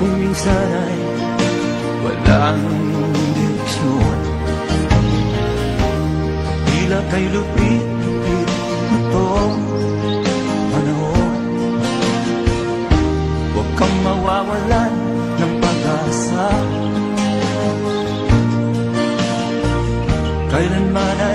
Kung minsan ay walang direksyon Tila kay lupit-lupit itong panahon. Huwag kang mawawalan ng pag-asa. Kailanman ay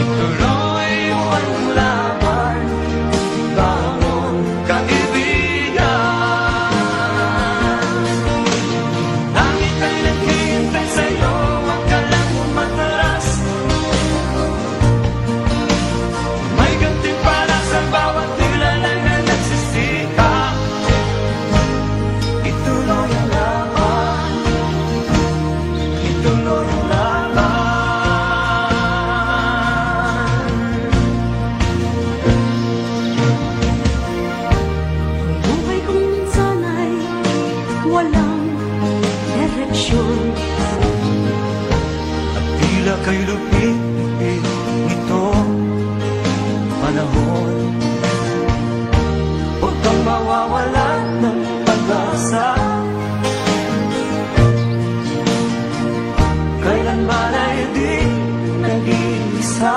Could sitwasyon. At tila kay lupit-lupit nito panahon. Huwag kang ng pag-asa. Kailanman ay di nag-iisa.